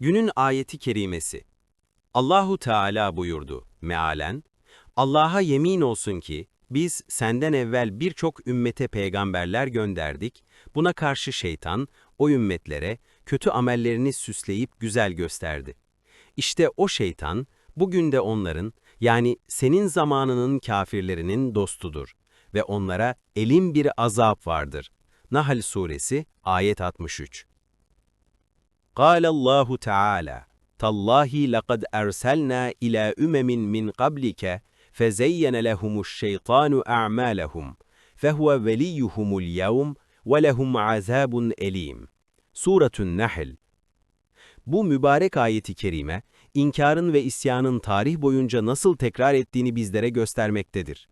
Günün ayeti kerimesi. Allahu Teala buyurdu mealen, Allah'a yemin olsun ki biz senden evvel birçok ümmete peygamberler gönderdik, buna karşı şeytan o ümmetlere kötü amellerini süsleyip güzel gösterdi. İşte o şeytan bugün de onların yani senin zamanının kafirlerinin dostudur ve onlara elin bir azap vardır. Nahl suresi ayet 63. قال الله تعالى تالله لقد أرسلنا إلى أمم من قبلك فزين لهم الشيطان أعمالهم فهو وليهم اليوم ولهم عذاب أليم Suratun Nahl Bu mübarek ayeti kerime, inkarın ve isyanın tarih boyunca nasıl tekrar ettiğini bizlere göstermektedir.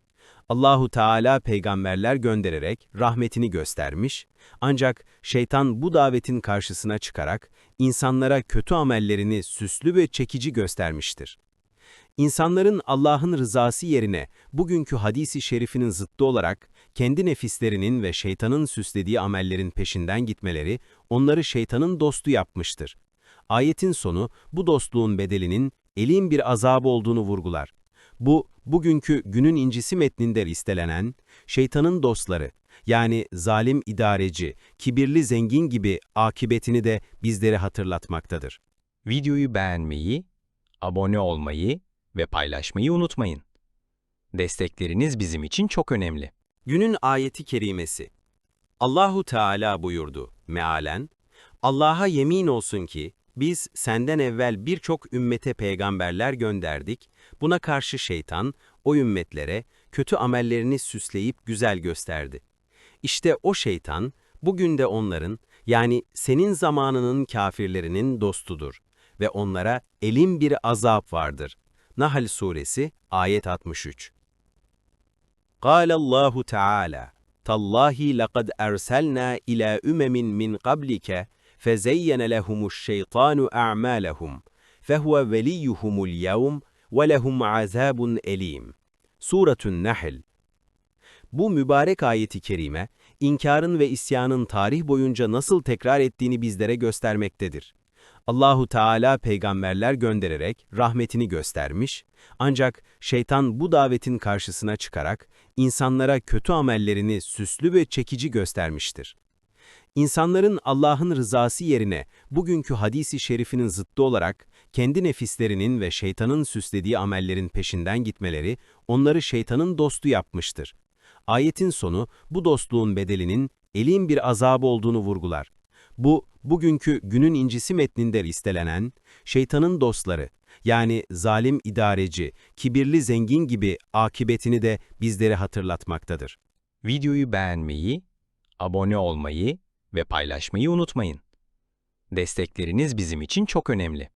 Allahu Teala peygamberler göndererek rahmetini göstermiş, ancak şeytan bu davetin karşısına çıkarak insanlara kötü amellerini süslü ve çekici göstermiştir. İnsanların Allah'ın rızası yerine bugünkü hadisi şerifinin zıttı olarak kendi nefislerinin ve şeytanın süslediği amellerin peşinden gitmeleri onları şeytanın dostu yapmıştır. Ayetin sonu bu dostluğun bedelinin elin bir azabı olduğunu vurgular. Bu, bugünkü günün incisi metninde listelenen, şeytanın dostları, yani zalim idareci, kibirli zengin gibi akibetini de bizlere hatırlatmaktadır. Videoyu beğenmeyi, abone olmayı ve paylaşmayı unutmayın. Destekleriniz bizim için çok önemli. Günün ayeti kerimesi. Allahu Teala buyurdu mealen, Allah'a yemin olsun ki biz senden evvel birçok ümmete peygamberler gönderdik, buna karşı şeytan o ümmetlere kötü amellerini süsleyip güzel gösterdi. İşte o şeytan bugün de onların yani senin zamanının kafirlerinin dostudur ve onlara elin bir azap vardır. Nahl suresi ayet 63. قال الله تعالى تالله لقد أرسلنا إلى أمم من قبلك فزين لهم الشيطان أعمالهم فهو وليهم اليوم ولهم عذاب أليم Suratun Nahl Bu mübarek ayeti kerime, inkarın ve isyanın tarih boyunca nasıl tekrar ettiğini bizlere göstermektedir. Allahu Teala peygamberler göndererek rahmetini göstermiş, ancak şeytan bu davetin karşısına çıkarak insanlara kötü amellerini süslü ve çekici göstermiştir. İnsanların Allah'ın rızası yerine bugünkü hadisi şerifinin zıttı olarak kendi nefislerinin ve şeytanın süslediği amellerin peşinden gitmeleri onları şeytanın dostu yapmıştır. Ayetin sonu bu dostluğun bedelinin elin bir azabı olduğunu vurgular. Bu, bugünkü günün incisi metninde listelenen, şeytanın dostları, yani zalim idareci, kibirli zengin gibi akibetini de bizlere hatırlatmaktadır. Videoyu beğenmeyi, abone olmayı ve paylaşmayı unutmayın. Destekleriniz bizim için çok önemli.